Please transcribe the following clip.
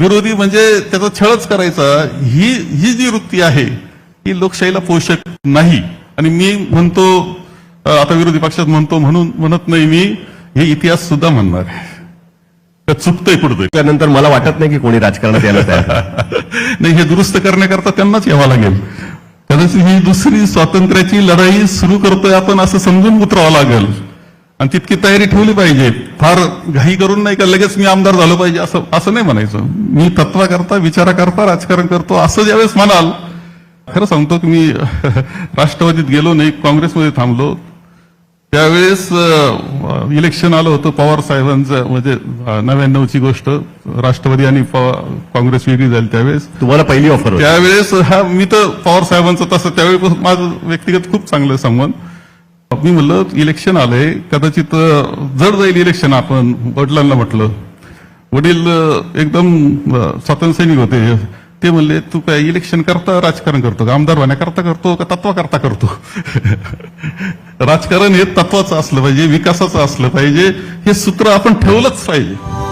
विरोधी म्हणजे त्याचा छळच करायचा. ही ही जी वृत्ती आहे ही लोकशाहीला पोषक नाही. आणि मी म्हणतो आता विरोधी पक्षात म्हणतो म्हणून म्हणत नाही मी हे इतिहास सुद्धा म्हणणार आहे. चुकतंय कुठतंय त्यानंतर मला वाटत नाही की कोणी राजकारणात यायला. नाही हे दुरुस्त करण्याकरता त्यांनाच यावं लागेल. कदाचित ही दुसरी स्वातंत्र्याची लढाई सुरू करतोय आपण असं समजून उतरावं लागेल. आणि तितकी तयारी ठेवली पाहिजे. फार घाई करून नाही का लगेच मी आमदार झालो पाहिजे असं असं नाही म्हणायचं. मी तत्वाकरता विचाराकरता राजकारण करतो असं ज्यावेळेस म्हणाल खरं सांगतो की मी राष्ट्रवादीत गेलो नाही काँग्रेसमध्ये थांबलो. त्यावेळेस इलेक्शन आलं होतं पवार साहेबांचं म्हणजे नव्याण्णवची गोष्ट. राष्ट्रवादी आणि काँग्रेस वेगळी झाली त्यावेळेस. तुम्हाला पहिली ऑफर त्यावेळेस हा मी तर पवार साहेबांचं तसं त्यावेळेपासून माझं व्यक्तिगत खूप चांगलं संबंध मी म्हणलं इलेक्शन आलंय. कदाचित जड जाईल इलेक्शन आपण वडिलांना म्हटलं. वडील एकदम स्वातंत्र्यसैनिक होते. ते म्हणले तू काय इलेक्शन करता राजकारण करतो का? आमदार होण्याकरता करतो का तत्वाकरता करतो? राजकारण हे तत्वाचं असलं पाहिजे विकासाचं असलं पाहिजे. हे सूत्र आपण ठेवलंच पाहिजे.